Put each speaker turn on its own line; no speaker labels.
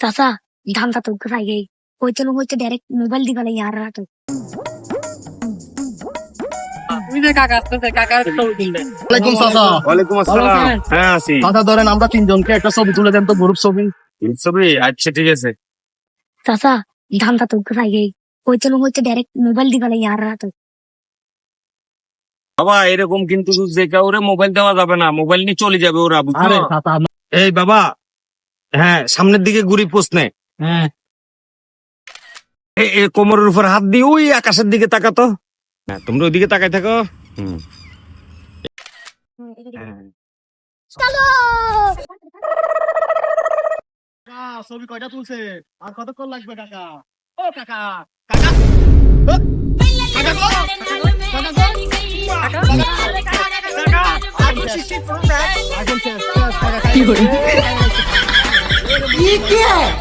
চাচা ধান তো খাই গই হইতে না হইতে ডাইরেক্ট মোবাইল দিবা লাগে আর রাত?
হ্যাঁ
আমরা তিনজনকে একটা ছবি তুলে দেন তো গ্রুপ ছবি।
ছবি? আচ্ছা ঠিক আছে।
চাচা ধান্দা তো খাই গই হইতে না হইতে ডাইরেক্ট মোবাইল দিবা লাগে আর রাত
বাবা এরকম কিন্তু যে কাউরে মোবাইল দেওয়া যাবে না। মোবাইল নিয়ে চলে যাবে ওরা বুঝছ?
চাচা
এই বাবা হ্যাঁ সামনের দিকে ঘুরি পোষনে
হ্যাঁ।
এ কোমরের উপর হাত দিয়ে ওই আকাশের দিকে তাকাতো। হ্যাঁ তোমরা ওইদিকে তাকাই থাকো। হুম।
ছবি কয়টা তুলছে? আর কতক্ষণ লাগবে কাকা? ও কাকা কাকা। ও, কাকা Nikke!